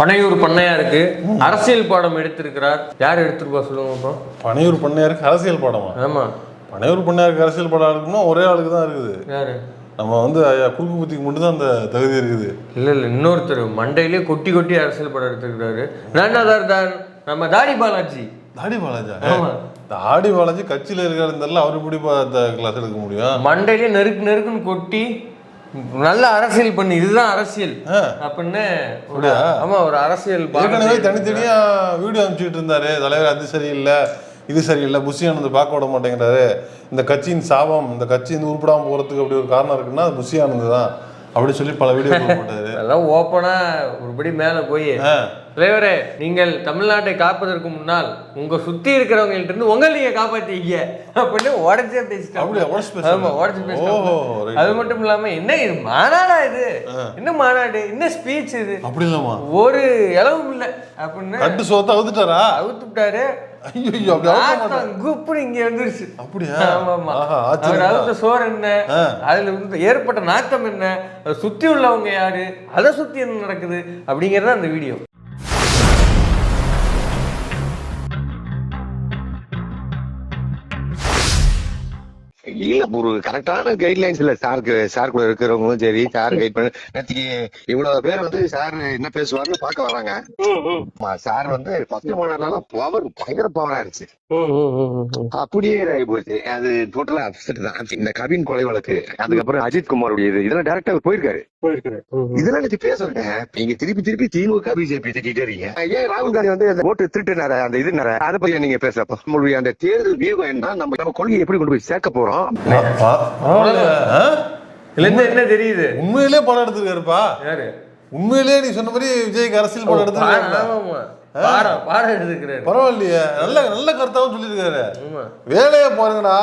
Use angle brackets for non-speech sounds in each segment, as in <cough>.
பனையூர் பண்ணையாருக்கு அரசியல் பாடம் எடுத்திருக்கிறார். யார் எடுத்திருப்பா சொல்லுங்க இப்போ பனையூர் பண்ணையாருக்கு அரசியல் படமா? ஆமா. பனையூர் பண்ணையாருக்கு அரசியல் படம் இருக்குன்னா ஒரே ஆளுக்கு தான் இருக்குது. யாரு? நம்ம வந்து குறுக்கு புத்திக்கு மட்டும் தான் அந்த தகுதி இருக்குது. இல்ல இல்ல இன்னொருத்தர் மண்டையிலே கொட்டி கொட்டி அரசியல் படம் எடுத்திருக்கிறாரு. நானாதார் தான்? நம்ம தாடி பாலாஜி. தாடி பாலாஜா. தாடி பாலாஜி கட்சியில தெரியல அவர் அந்த கிளாஸ் எடுக்க முடியும்? மண்டையிலே நெருக்கு நெருக்குன்னு கொட்டி நல்ல அரசியல் பண்ணு இதுதான் அரசியல். அப்படின்னு? ஆமா ஒரு அரசியல் ஏற்கனவே தனித்தனியா வீடியோ அனுப்பிச்சுட்டு இருந்தாரு. தலைவர் அது சரியில்லை இது சரியில்லை புஷி ஆனந்த் பார்க்க விட மாட்டேங்கிறாரு. இந்த கட்சியின் சாபம் இந்த கட்சி இந்த உருப்படாம போறதுக்கு அப்படி ஒரு காரணம் இருக்குன்னா அது புஷி ஆனந்த் தான். அப்படி சொல்லி பல வீடியோ போட்டாரு. அதெல்லாம் ஓப்பனா ஒருபடி மேல போய். தலைவரே நீங்கள் தமிழ்நாட்டை காப்பதற்கு முன்னால் உங்க சுத்தி இருக்கிறவங்கள்ட்ட இருந்து உங்களை நீங்க காப்பாத்தீங்க அப்படின்னு உடச்சே பேசிட்டாங்க? ஆமா உடச்சு பேசிட்டாங்க. அது மட்டும் இல்லாம என்ன இது மாநாடா இது? என்ன மாநாடு? என்ன ஸ்பீச் இது? அப்படி இல்லாமா ஒரு இளவும் இல்ல. அப்படின்னு கட்டு சோத்த அவுத்துட்டாரா? அவுத்து விட்டாரு ஐயோ குப்புன்னு இங்க வந்துருச்சு அப்படியா? ஆமா அவர் அவுத்த சோறு என்ன. அதுல வந்து ஏற்பட்ட நாட்டம் என்ன? சுத்தி உள்ளவங்க யாரு? அதை சுத்தி என்ன நடக்குது? அப்படிங்கறது அந்த வீடியோ இல்ல ஒரு கரெக்டான கைட்லைன்ஸ் இல்ல. சாருக்கு சார் கூட இருக்கிறவங்களும் சரி சார் கைட் பண்ண நேற்றுக்கு இவ்வளவு பேர் வந்து சார் என்ன பேசுவாருன்னு பார்க்க வராங்க. சார் வந்து பத்து மணி நேரம் பவர் பயங்கர பவர் ஆயிருச்சு அப்படியே ஆகி போச்சு. அது டோட்டலா அப்செட் தான். இந்த கவின் கொலை வழக்கு அதுக்கப்புறம் அஜித் குமார் இது இதெல்லாம் டேரக்டா போயிருக்காரு. இதெல்லாம் நேற்று பேசுறேங்க. நீங்க திருப்பி திருப்பி திமுக பிஜேபி திட்டிட்டே இருக்கீங்க. ஏன் ராகுல் காந்தி வந்து அந்த ஓட்டு திருட்டுனார அந்த இது அதை பத்தி நீங்க பேசுறப்ப உங்களுடைய அந்த தேர்தல் வியூகம் என்ன? நம்ம நம்ம கொள்கையை எப்படி கொண்டு போய் சேர்க்க போறோம்? ஆ, ஆ, பரவாயில்லையா? ஆ? இதுல இருந்து என்ன தெரியுது? உண்மையிலே படம் எடுத்திருக்காருப்பா. யாரு? உண்மையிலேயே நீ சொன்ன மாதிரி விஜய்க்கு அரசியல் படம் எடுத்திருக்காரு பரவாயில்லையே. நல்ல நல்ல கருத்தாவும் சொல்லியிருக்காரு. வேலையை பாருங்கடா.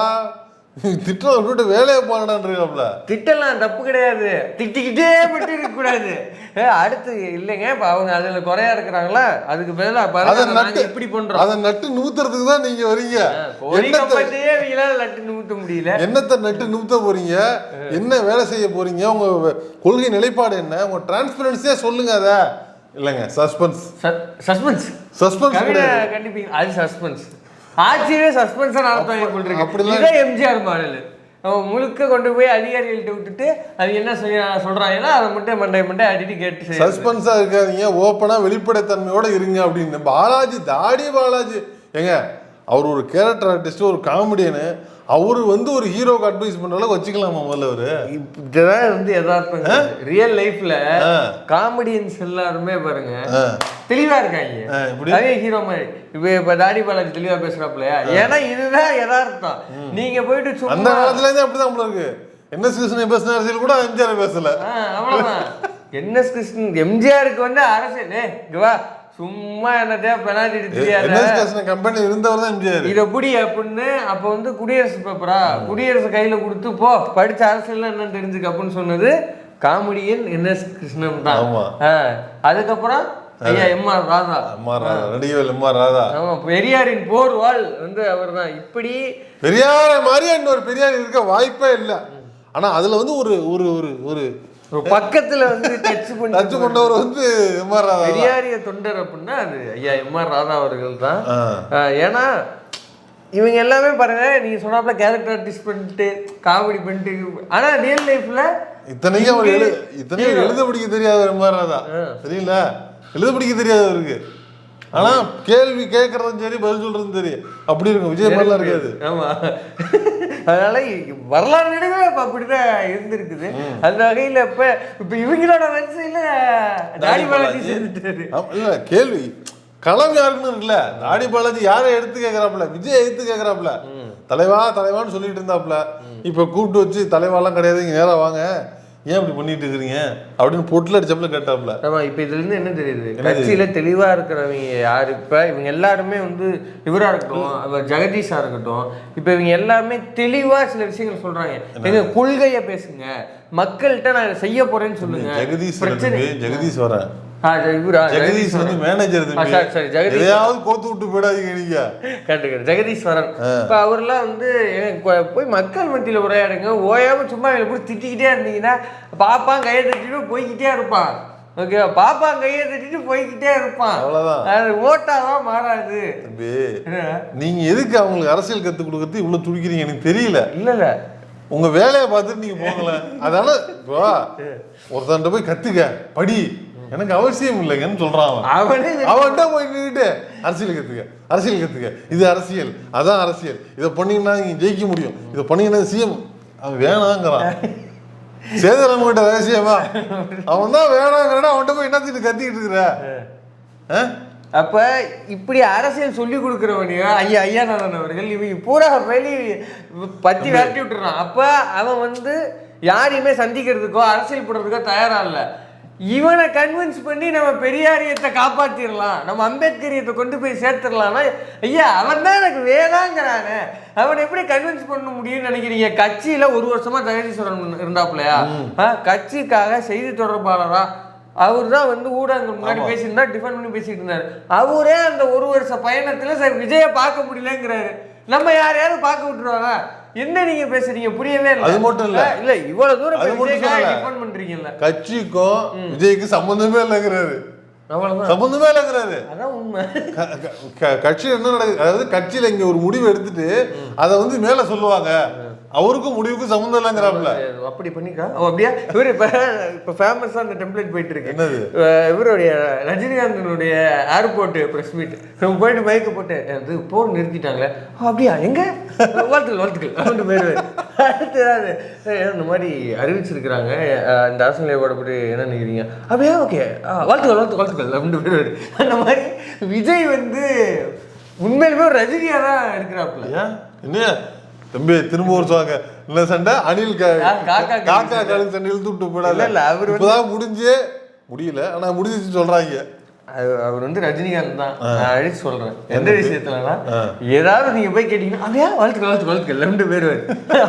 திட்டத்தை விட்டுட்டு வேலையை பாருங்கடான்னு இருக்காப்ல திட்டலாம் தப்பு கிடையாது. திட்டிக்கிட்டே மட்டும் இருக்க கூடாது. ஏ, அடுத்து இல்லைங்க இப்ப அவங்க அதுல குறையா இருக்கிறாங்களா? அதுக்கு பதிலா அதை நட்டு இப்படி பண்றோம்? அதை நட்டு நூத்துறதுக்கு தான் நீங்க வரீங்க. இவங்களால நட்டு நிமித்த முடியல. என்னத்தை நட்டு நிறுத்த போறீங்க? என்ன வேலை செய்ய போறீங்க? உங்க கொள்கை நிலைப்பாடு என்ன? உங்க டிரான்ஸ்பரன்சியா சொல்லுங்க அத. இல்லைங்க சஸ்பென்ஸ் சஸ்பென்ஸ் சஸ்பென்ஸ் கண்டிப்பீங்க. அது சஸ்பென்ஸ் ஆட்சியே சஸ்பென்ஸா நடத்துவாங்க இதான் எம்ஜிஆர் மாடல். அவன் முழுக்க கொண்டு போய் அதிகாரிகள்ட்ட விட்டுட்டு அது என்ன செய்ய சொல்றாங்கன்னா அதை மட்டும் மண்டை மண்டை அடிட்டு கேட்டு செய்யறது. சஸ்பென்ஸா இருக்காதீங்க ஓப்பனா வெளிப்படைத்தன்மையோட இருங்க அப்படின்னு. பாலாஜி தாடி பாலாஜி. ஏங்க அவர் ஒரு கேரக்டர் ஆர்டிஸ்ட் ஒரு காமெடியனு அவரு வந்து ஒரு ஹீரோக்கு அட்வைஸ் அளவுக்கு வச்சுக்கலாமா முதல்ல அவரு? இதுதான் வந்து யதார்த்தம் ரியல் லைஃப்ல. காமெடியன்ஸ் எல்லாருமே பாருங்க. தெளிவா இருக்காங்க? அதே ஹீரோ மாதிரி. இப்ப இப்ப தாடி பாலாஜி தெளிவா பேசுறாப்லையா? ஏன்னா இதுதான் யதார்த்தம். நீங்க போயிட்டு அந்த சும்மா காலத்துல இருந்தே அப்படிதான் இருக்கு. என்ன கிருஷ்ணன் பேசின அரசியல் கூட எம்ஜிஆர் பேசல. அவ்வளவுதான். என்எஸ் கிருஷ்ணன் எம்ஜிஆருக்கு வந்து அரசியல். இங்க வா. சும்மா என்னத்தையா பெனால்டி கிருஷ்ணன் கம்பெனி இருந்தவர் தான் எம்ஜிஆர். இத புடி அப்படின்னு அப்ப வந்து குடியரசு பேப்பரா குடியரசு கையில கொடுத்து போ படிச்ச அரசியல் என்னன்னு தெரிஞ்சுக்க அப்படின்னு சொன்னது காமெடியன் என்எஸ் கிருஷ்ணன் தான். அதுக்கப்புறம் ஐயா M R Radha. M R Radha நடிகர் எம் ஆர் ராதா. ஆமா பெரியாரின் போர் வாழ் வந்து அவர்தான் இப்படி பெரியார மாதிரியே இன்னொரு பெரியார் இருக்க வாய்ப்பே இல்லை. ஆனா அதுல வந்து ஒரு ஒரு ஒரு பக்கத்துல வந்து டச் பண்ணி டச் கொண்டவர் வந்து எம் ஆர் ராதா. பெரியாரிய தொண்டர் அப்படின்னா அது ஐயா எம் ஆர் ராதா அவர்கள் தான் ஏன்னா இவங்க எல்லாமே பாருங்க நீங்க சொன்னாப்ல கேரக்டர் ஆர்டிஸ்ட் பண்ணிட்டு காமெடி பண்ணிட்டு ஆனா ரியல் லைஃப்ல இத்தனைக்கும் அவர் எழு இத்தனைக்கும் அவர் எழுத படிக்க தெரியாத எம் ஆர் ராதா. தெரியல எழுத படிக்க தெரியாது அவருக்கு ஆனா கேள்வி கேட்கறதும் சரி பதில் சொல்றதும் சரி. அப்படி இருக்கும். விஜய் மாதிரிலாம் இருக்காது. ஆமா. அதனால வரலாறு நடுவே இப்ப அப்படிதான் இருந்திருக்குது. அந்த வகையில இப்ப இப்ப இவங்களோட வரிசையில தாடி பாலாஜி. சேர்ந்துட்டாரு. இல்ல கேள்வி. களம் யாருக்குன்னு இருக்குல்ல தாடி பாலாஜி யாரை எடுத்து கேக்குறாப்புல? விஜய் எடுத்து கேக்குறாப்புல. தலைவா தலைவான்னு சொல்லிட்டு இருந்தாப்புல. இப்ப கூப்பிட்டு வச்சு தலைவாலாம் கிடையாது இங்க நேரா வாங்க. ஏன் இப்படி பண்ணிட்டு இருக்கிறீங்க? அப்படின்னு பொட்டில் அடிச்சப்பல கேட்டாப்புல ஆமா இப்ப இதுல இருந்து என்ன தெரியுது? கட்சியில தெளிவா இருக்கிறவங்க யாரு? இப்ப இவங்க எல்லாருமே வந்து இவரா இருக்கட்டும் ஜெகதீஷா இருக்கட்டும் இப்ப இவங்க எல்லாமே தெளிவா சில விஷயங்கள் சொல்றாங்க. எங்க கொள்கைய பேசுங்க. மக்கள்கிட்ட நான் செய்ய போறேன்னு சொல்லுங்க. ஜெகதீஷ் ஜெகதீஷ் வரேன் ஜெகதீஷ் வந்து மேனேஜர் சரி, சரி, ஜெகதீஷ். எதையாவது கோத்து விட்டு போயிடாதீங்க நீங்க. கரெக்ட் ஜெகதீஸ்வரன் இப்ப அவர்லாம் வந்து போய் மக்கள் மத்தியில உரையாடுங்க. ஓயாம சும்மா இவங்களை போய் திட்டிக்கிட்டே இருந்தீங்கன்னா பாப்பான் கையை தட்டிட்டு போய்கிட்டே இருப்பான். ஓகேவா? பாப்பா கையை தட்டிட்டு போய்கிட்டே இருப்பான். அவ்வளவுதான். அது ஓட்டாதான் மாறாது. தம்பி? நீங்க எதுக்கு அவங்களுக்கு அரசியல் கத்து கொடுக்கறது இவ்வளவு துடிக்கிறீங்க? எனக்கு தெரியல. இல்ல இல்ல. உங்க வேலையை பார்த்துட்டு நீங்க போங்களேன். அதனால இப்போ ஒருத்தன்ட்ட போய் கத்துக்க. படி. எனக்கு அவசியம் இல்லைங்கன்னு சொல்றான் அவன். அவனே அவன்கிட்ட போய் நின்றுட்டு அரசியல் கத்துக்க அரசியல் கத்துக்க. இது அரசியல் அதான் அரசியல். இதை பண்ணீங்கன்னா ஜெயிக்க முடியும். இதை பண்ணீங்கன்னா சிஎம். அவன் வேணாங்கிறான். சேதனம் கிட்ட ரகசியமா அவன் தான் வேணாங்கிறான் அவன்கிட்ட போய் என்னத்துட்டு கத்திக்கிட்டு இருக்கிற? அப்ப இப்படி அரசியல் சொல்லி கொடுக்குறவனையும் ஐயா ஐயாநாதன் அவர்கள் இவங்க பூரா வெளி பத்தி விரட்டி விட்டுறான். அப்ப அவன் வந்து யாரையுமே சந்திக்கிறதுக்கோ அரசியல் போடுறதுக்கோ தயாரா இல்ல. இவனை கன்வின்ஸ் பண்ணி நம்ம பெரியாரியத்தை காப்பாத்திரலாம். நம்ம அம்பேத்கரியத்தை கொண்டு போய் சேர்த்துடலாம்னா ஐயா அவன் தான் எனக்கு வேணாங்கிறானே. அவனை எப்படி கன்வின்ஸ் பண்ண முடியும்னு நினைக்கிறீங்க? கட்சியில ஒரு வருஷமா ஜெகதீஸ்வரன் இருந்தாப்லையா ஆ, கட்சிக்காக செய்தி தொடர்பாளரா? அவர் தான் வந்து ஊடகங்கள் முன்னாடி பேசியிருந்தா டிஃபன் பண்ணி பேசிட்டு இருந்தாரு. அவரே அந்த ஒரு வருஷ பயணத்துல சார் விஜயை பார்க்க முடியலங்கிறாரு. நம்ம யாரையாவது பார்க்க விட்டுருவாங்க என்ன நீங்க பேசுறீங்க? புரியவே இல்லை. அது மட்டும் இல்ல. இல்ல இவ்வளவு தூரம் அது மட்டும் பண்றீங்கல்ல. கட்சிக்கும் விஜய்க்கு சம்பந்தமே இல்லைங்கிறாரு. சம்பந்தமே இல்லைங்கிறாரு. அதான் உண்மை. க- க- க- கட்சியில என்ன நடக்குது? அதாவது கட்சியில இங்க ஒரு முடிவு எடுத்துட்டு அதை வந்து மேல சொல்லுவாங்க. அவருக்கும் முடிவுக்கும் சம்மந்தம் இல்லைங்கிறாப்ல. அப்படி பண்ணிக்கா? ஓ அப்படியா? இவர் இப்ப இப்ப ஃபேமஸா அந்த டெம்ப்ளேட் போயிட்டு இருக்கு. என்னது? இவருடைய ரஜினிகாந்தனுடைய ஏர்போர்ட் பிரஸ் மீட் நம்ம போயிட்டு பைக்கை போட்டு அது போர் நிறுத்திட்டாங்களே. அப்படியா? எங்க? வாழ்த்துக்கள் வாழ்த்துக்கள். அப்படின்னு போயிடுவாரு அடுத்து ஏதாவது, "ஏய், இந்த மாதிரி அறிவிச்சிருக்கிறாங்க? இந்த அரசு நிலையோட போட்டு என்ன நினைக்கிறீங்க? அப்படியா? ஓகே. வாழ்த்துக்கள் வாழ்த்து வாழ்த்துக்கள். அப்படின்னு போயிடுவாரு அந்த மாதிரி விஜய் வந்து உண்மையிலுமே ஒரு ரஜினியா தான் இருக்கிறாப்புல ஏன்? என்ன தம்பி திரும்ப ஒரு சொல்லுவாங்க என்ன சண்டை அணில் காக்கா காக்கா கழுகு சண்டை இழுத்து விட்டு போயிடாத இல்ல, இல்ல, அவரு இப்பதான் முடிஞ்சே முடியல ஆனா முடிஞ்சிச்சு சொல்றாங்க. அவர் வந்து ரஜினிகாந்த் தான். நான் அழிச்சு சொல்றேன். எந்த விஷயத்துலனா. ஏதாவது நீங்க போய் கேட்டீங்கன்னா அப்படியா வாழ்த்துக்கள் வாழ்த்துக்கள் வாழ்த்துக்கள். ரெண்டு பேர்.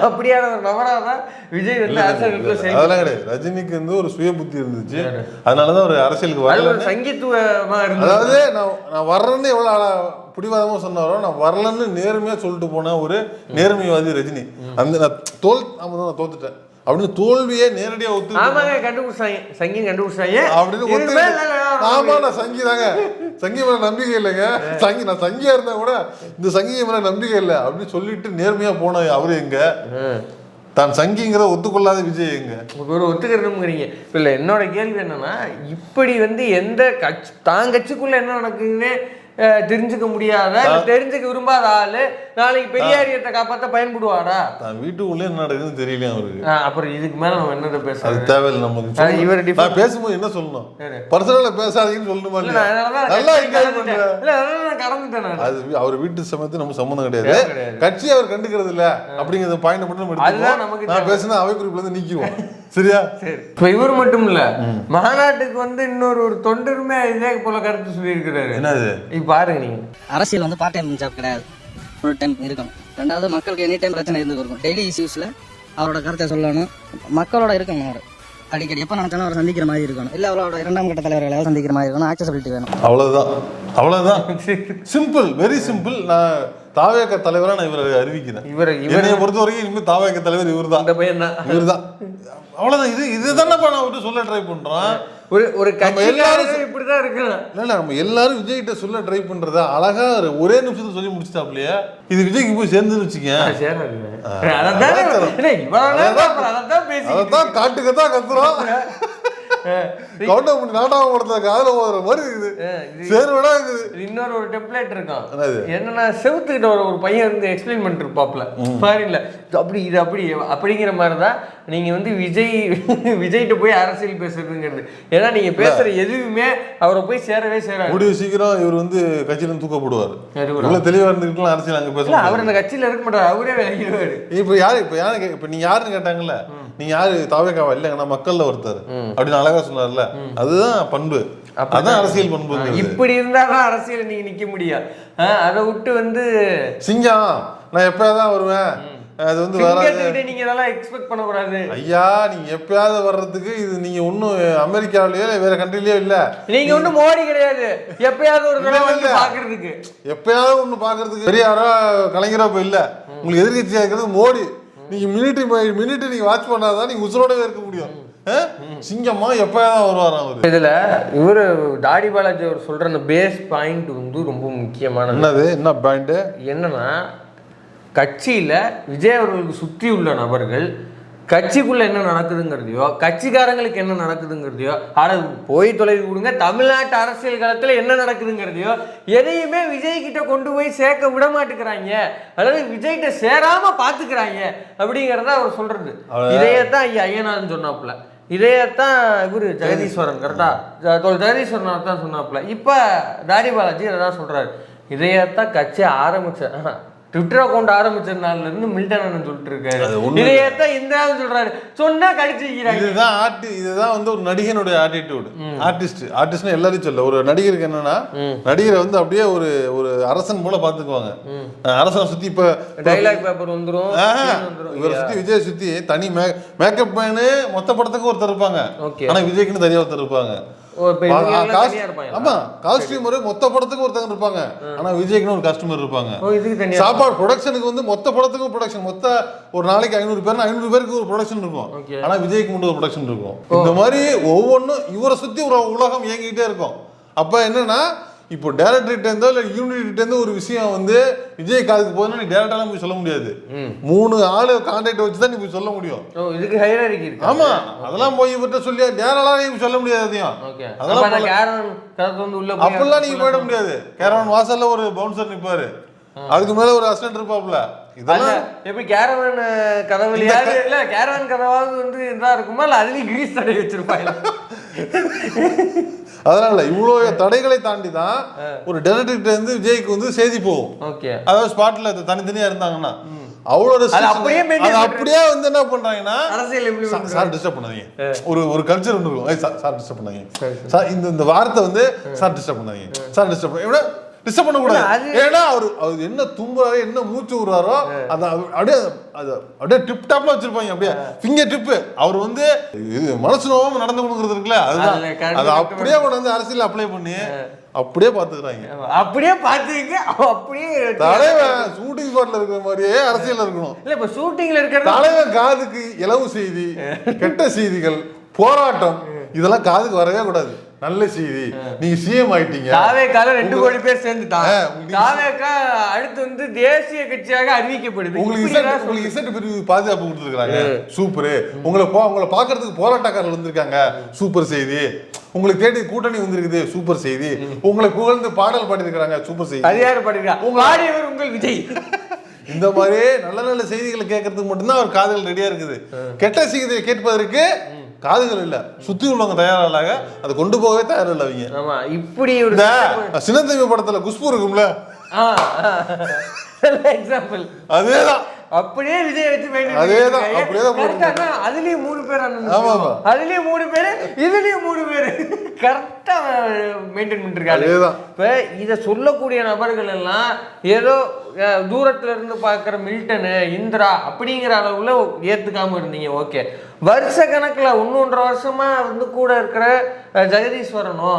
அப்படியான ஒரு நபரா தான் விஜய் வந்து அதெல்லாம் கிடையாது. ரஜினிக்கு வந்து ஒரு சுய புத்தி இருந்துச்சு. அதனாலதான் ஒரு அரசியலுக்கு வரல சங்கீத்துவமா இருந்தது அதாவது நான் நான் வர்றேன்னு எவ்வளவு ஆளா- பிடிவாதமா சொன்னாரோ நான் வரலன்னு நேர்மையா சொல்லிட்டு போன ஒரு நேர்மைவாதி ரஜினி. அந்த நான் தோல் ஆமா தான் நான் தோத்துட்டேன். அப்படின்னு தோல்வியே நேரடியா ஒத்து ஆமாங்க கண்டுபிடிச்சாங்க. சங்கீன் கண்டுபிடிச்சாங்க. அப்படின்னு இல்ல, ஆமா நான் சங்கி தாங்க. சங்கி மேல நம்பிக்கை இல்லைங்க. சங்கி நான் சங்கியா இருந்தா கூட இந்த சங்கி மேல நம்பிக்கை இல்லை. அப்படின்னு சொல்லிட்டு நேர்மையா போன அவரு எங்க. தான் சங்கிங்கிறத ஒத்துக்கொள்ளாத விஜய் எங்க? ஒரு ஒத்துக்கிறதுங்கிறீங்க இல்லை என்னோட கேள்வி என்னன்னா இப்படி வந்து எந்த கட்சி தான் கட்சிக்குள்ள என்ன நடக்குதுன்னு தெரிஞ்சுக்க முடியாத தெரிஞ்சுக்க விரும்பாத ஆளு நாளைக்கு பெரியாரியத்தை காப்பாத்த பயன்படுவாரா தான் வீட்டுக்குள்ளே என்ன நடக்குதுன்னு தெரியலையா அவருக்கு. அப்புறம் இதுக்கு மேல நம்ம என்னத அது பேசுறது தேவையில்லை நமக்கு அது இவர். நான் பேசும்போது என்ன சொல்லணும்? சரி. பர்சனலா பேசாதீங்கன்னு சொல்லணுமா நல்லா கடந்துட்டேன். அது அவர் வீட்டு சமயத்து நம்ம சம்மந்தம் கிடையாது. கட்சி அவர் கண்டுக்கிறது இல்ல. அப்படிங்கறத பாயிண்ட் மட்டும் நம்ம அதுதான் நமக்கு நான் பேசினா அவை குறிப்புல இருந்து நீக்கிடுவோம். சரியா? சரி. இப்ப இவர் மட்டும் இல்ல மாநாட்டுக்கு வந்து இன்னொரு ஒரு தொண்டருமே இதே போல கருத்து சொல்லியிருக்கிறாரு. என்னது? இப்ப பாருங்க நீங்க. அரசியல் வந்து பார்ட் டைம் ஜாப் கிடையாது. ஃபுல் டைம் இருக்கணும். ரெண்டாவது மக்களுக்கு எனி டைம் பிரச்சனை இருந்து இருக்கும் டெய்லி இஷ்யூஸில் அவரோட கருத்தை சொல்லணும். மக்களோட இருக்கணும் அவர். அடிக்கடி எப்போ நினச்சாலும் அவரை சந்திக்கிற மாதிரி இருக்கணும். இல்லை அவரோட இரண்டாம் கட்ட தலைவர்களை சந்திக்கிற மாதிரி இருக்கணும். ஆக்சசபிலிட்டி வேணும். அவ்வளவுதான். அவ்வளவுதான். சிம்பிள் வெரி சிம்பிள் நான் தாவேக்க தலைவரா நான் இவரை அறிவிக்கிறேன். இவர் இவர் என்னைய பொறுத்த வரைக்கும் இனிமே தாவேக்க தலைவர் இவர்தான். அந்த பையன் தான் இவர்தான். அவ்வளவுதான். இது இதுதானப்பா நான் விட்டு சொல்ல ட்ரை பண்றோம் ஒரு ஒரு எல்லாரும் கட்சிக்காரங்க இப்படிதான் இருக்கலாம் இல்ல நம்ம எல்லாரும் விஜய் கிட்ட சொல்ல ட்ரை பண்றத அழகா ஒரு- நிமிஷத்துல சொல்லி முடிச்சிட்டாப்லையே. இது விஜய்க்கு போய் சேர்ந்துன்னு வச்சுக்கேன். அதான் அதைத்தான் காட்டுக்கத்தான் கத்துறோம். கவுண்டர் பண்ணி நாடகம் படத்தை காதல போதுற மாதிரி இருக்குது. சேர்வடா இருக்குது. இன்னொரு ஒரு டெம்ப்ளேட் இருக்கும் என்னது? என்னன்னா செவுத்துக்கிட்ட ஒரு ஒரு பையன் வந்து எக்ஸ்பிளைன் பண்ணிட்டு இருப்பாப்ல ஃபாரின்ல அப்படி இது அப்படி அப்படிங்கிற மாதிரி தான் நீங்க வந்து விஜய் விஜய்கிட்ட போய் அரசியல் பேசுறதுங்கிறது. ஏன்னா நீங்க பேசுற எதுவுமே அவரை போய் சேரவே சேராது. கூடிய சீக்கிரம் இவர் வந்து கட்சியில தூக்கப்படுவார். இவ்வளவு தெளிவா இருந்துக்கலாம் அரசியல் அங்க பேச இல்ல முடியாது. அவர் அந்த கட்சியில இருக்க மாட்டார். அவரே விலகிடுவாரு இப்ப யாரு இப்ப யாரு இப்ப நீ யாருன்னு கேட்டாங்கல்ல? நீ யாரு? தாவேக்காவா? நான் மக்கள்ல ஒருத்தர். அப்படின்னு அழகா சொன்னார்ல. அதுதான் பண்பு. அதான் அரசியல் பண்புங்கிறது. இப்படி இருந்தாதான் அரசியல் நீங்க நிக்க முடியும். ஆஹ் அதை விட்டு வந்து சிங்கம் நான் எப்பயாதான் வருவேன். அது வந்து வராது. நீங்க இதெல்லாம் எக்ஸ்பெக்ட் பண்ணக்கூடாது. ஐயா நீங்க எப்பயாவது வர்றதுக்கு இது நீங்க ஒன்னும் அமெரிக்காவிலயோ இல்ல வேற கண்ட்ரிலயோ இல்ல. நீங்க ஒண்ணும் மோடி கிடையாது. எப்பயாவது ஒரு தடவை இல்ல, வந்து இல்ல. பாக்குறதுக்கு எப்பயாவது ஒண்ணு பாக்குறதுக்கு பெரியாரோ கலைஞரோ இப்ப இல்ல. உங்களுக்கு எதிர்கட்சியா இருக்கிறது மோடி. நீங்க மினிட் மினிட் நீங்க வாட்ச் பண்ணாதான் நீங்க உசுரோடவே இருக்க முடியும். சிங்கமா எப்பயாவது வருவாராம் அவரு. இதுல இவரு தாடி பாலாஜி அவர் சொல்ற அந்த பேஸ் பாயிண்ட் வந்து ரொம்ப முக்கியமானது. என்னது? என்ன பாயிண்ட் என்னன்னா கட்சியில விஜய் அவர்களுக்கு சுற்றி உள்ள நபர்கள் கட்சிக்குள்ள என்ன நடக்குதுங்கிறதையோ கட்சிக்காரங்களுக்கு என்ன நடக்குதுங்கிறதையோ ஆனா போய் தொலைவி விடுங்க தமிழ்நாட்டு அரசியல் களத்துல என்ன நடக்குதுங்கிறதையோ எதையுமே விஜய் கிட்ட கொண்டு போய் சேர்க்க விட மாட்டேங்கிறாங்க. அதாவது விஜய்கிட்ட சேராம பாத்துக்கிறாங்க அப்படிங்கறத அவர் சொல்றது. இதையத்தான் ஐயா ஐயனார்னு சொன்னாப்புல. இதையத்தான் இவரு ஜெகதீஸ்வரன் கரெக்டா ஜெகதீஸ்வரன் தான் சொன்னாப்புல. இப்ப தாடி பாலாஜி அதை தான் சொல்றாரு. இதையத்தான் கட்சி ஆரம்பிச்ச ட்விட்டர் அக்கௌண்ட் ஆரம்பிச்ச நாள்ல இருந்து மில்டன் சொல்லிட்டு இருக்காரு அது உண்மை. இதையத்தான் இந்த ஆள் சொல்றாரு. சொன்னா கடிச்சு வைக்கிறாங்க இதுதான் ஆர்டி இதுதான் வந்து ஒரு நடிகனுடைய ஆட்டிடியூட் ஆர்டிஸ்ட் ஆர்டிஸ்ட்னு எல்லாரையும் சொல்ல ஒரு நடிகருக்கு என்னன்னா நடிகரை வந்து அப்படியே ஒரு ஒரு அரசன் போல பாத்துக்குவாங்க அரசனை சுத்தி இப்ப டைலாக் பேப்பர் வந்துரும் இவரை சுத்தி விஜய் சுத்தி தனி மேக்கப் மேனு மொத்த படத்துக்கு ஒருத்தர் இருப்பாங்க. ஆனா விஜய்க்குன்னு தனியா ஒருத்தர் இருப்பாங்க. ஆமா காஸ்டியூமர் மொத்த படத்துக்கு ஒருத்தங்க இருப்பாங்க. ஆனா விஜய்க்குன்னு ஒரு கஸ்டமர் இருப்பாங்க. சாப்பாடு ப்ரொடக்ஷனுக்கு வந்து மொத்த படத்துக்கும் ப்ரொடக்ஷன் மொத்த ஒரு நாளைக்கு ஐநூறு பேர் ஐநூறு பேருக்கு ஒரு ப்ரொடக்ஷன் இருக்கும். ஆனா விஜய்க்கு மட்டும் ஒரு ப்ரொடக்ஷன் இருக்கும். இந்த மாதிரி ஒவ்வொன்றும் இவரை சுத்தி ஒரு உலகம் இயங்கிக்கிட்டே இருக்கும். அப்ப என்னன்னா இப்போ டேரக்டர்கிட்ட இருந்தோ இல்லை யூனிட் இருந்து ஒரு விஷயம் வந்து விஜய் காதுக்கு போகுதுன்னா நீ டேரக்டர்லாம் போய் சொல்ல முடியாது. மூணு ஆளு கான்டாக்ட் வச்சு தான் நீ போய் சொல்ல முடியும். இதுக்கு ஹைராரிக்கி இருக்கு. ஆமா அதெல்லாம் போய் இவர்கிட்ட சொல்லி டேரக்டராக நீ சொல்ல முடியாது அதையும். அதெல்லாம் உள்ள போய் அப்பெல்லாம் நீங்க போயிட முடியாது. கேரவன் வாசல்ல ஒரு பவுன்சர் நிப்பாரு. அதுக்கு மேல ஒரு அசிஸ்டன்ட் இருப்பாப்ல இதெல்லாம் எப்படி கேரவன் கதவுலையாவது இல்ல கேரவன் கதவாவது வந்து இதா இருக்குமா? இல்ல அதுலயும் கிரீஸ் தடை வச்சிருப்பாங்க <laughs> அதனால இவ்வளவு தடைகளை தாண்டி தான் ஒரு டேரக்டர்கிட்ட இருந்து விஜய்க்கு வந்து செய்தி போகும். ஓகே. அதாவது ஸ்பாட்ல தனித்தனியா இருந்தாங்கன்னா அவ்வளோ restriction- அப்படியே வந்து என்ன பண்றாங்கன்னா அரசியல் சார், டிஸ்டர்ப் பண்ணாதீங்க. ஒரு ஒரு கல்ச்சர் ஒன்று இருக்கும். சார் சார் டிஸ்டர்ப் பண்ணாதீங்க. சார் இந்த இந்த வார்த்தை வந்து சார் டிஸ்டர்ப் பண்ணாதீங்க. சார் டிஸ்டர்ப் பண்ண டிஸ்டர்ப் பண்ணக்கூடாது. ஏன்னா அவர் அவர் என்ன தும்புறாரோ என்ன மூச்சு விடுறாரோ அதை அப்படியே அது அப்படியே டிப் டாப்ல வச்சிருப்பாங்க அப்படியே ஃபிங்கர் டிப் அவர் வந்து இது மனசு நோவாம நடந்து கொடுக்குறது இருக்குல்ல அதுதான். அதை அப்படியே கொண்டு வந்து அரசியல் அப்ளை பண்ணி அப்படியே பாத்துக்கிறாங்க அப்படியே பாத்துக்க அப்படியே தலைவன் ஷூட்டிங் ஸ்பாட்ல இருக்கிற மாதிரியே அரசியல் இருக்கணும். இல்ல இப்ப ஷூட்டிங்ல இருக்கிறது தலைவன் காதுக்கு இலவு செய்தி கெட்ட செய்திகள் போராட்டம் இதெல்லாம் காதுக்கு வரவே கூடாது. நல்ல செய்தி. நீங்க சிஎம் ஆயிட்டீங்க. தாவேக்கால ரெண்டு கோடி பேர் உங்களுக்கு- தாவேக்கா அடுத்து வந்து தேசிய கட்சியாக அறிவிக்கப்படுது. உங்களுக்கு உங்களுக்கு இசட் பிரிவு பாதுகாப்பு கொடுத்துருக்காங்க சூப்பர். உங்களை போ உங்களை பாக்குறதுக்கு போராட்டக்காரர்கள் வந்திருக்காங்க. சூப்பர் செய்தி. உங்களுக்கு தேடி கூட்டணி வந்திருக்குது. சூப்பர் செய்தி. உங்களை புகழ்ந்து பாடல் பாடியிருக்காங்க சூப்பர் செய்தி. அது யாரு பாடிருக்கா வாடியவர் உங்கள் விஜய். இந்த மாதிரி நல்ல நல்ல செய்திகளை கேட்கறதுக்கு மட்டும்தான் அவர் காதுகள் ரெடியா இருக்குது. கெட்ட செய்தியை கேட்பதற்கு காதுகள் இல்ல. சுத்தி உள்ளவங்க தயாராக அதை கொண்டு போகவே தயார் இல்லை அவங்க. ஆமா இப்படி ஒரு இந்த சின்னத்தம்பி படத்துல குஷ்பு இருக்கும்ல? எக்ஸாம்பிள் அதேதான். அப்படியே விஜய் வச்சு அதேதான். அப்படியே தான் அதுலயும் மூணு பேர். அதுலயும் மூணு பேரு இதுலயும் மூணு பேரு. கரெக்டா மெயின்டைன் பண்ணிருக்காங்க அதேதான். இப்ப இத சொல்லக்கூடிய நபர்கள் எல்லாம் ஏதோ தூரத்துல இருந்து பாக்குற மில்டனு இந்திரா அப்படிங்கிற அளவுல ஏத்துக்காம இருந்தீங்க ஓகே. வருஷ கணக்குல ஒன்றரை வருஷமா வந்து கூட இருக்கிற ஜெகதீஸ்வரனும்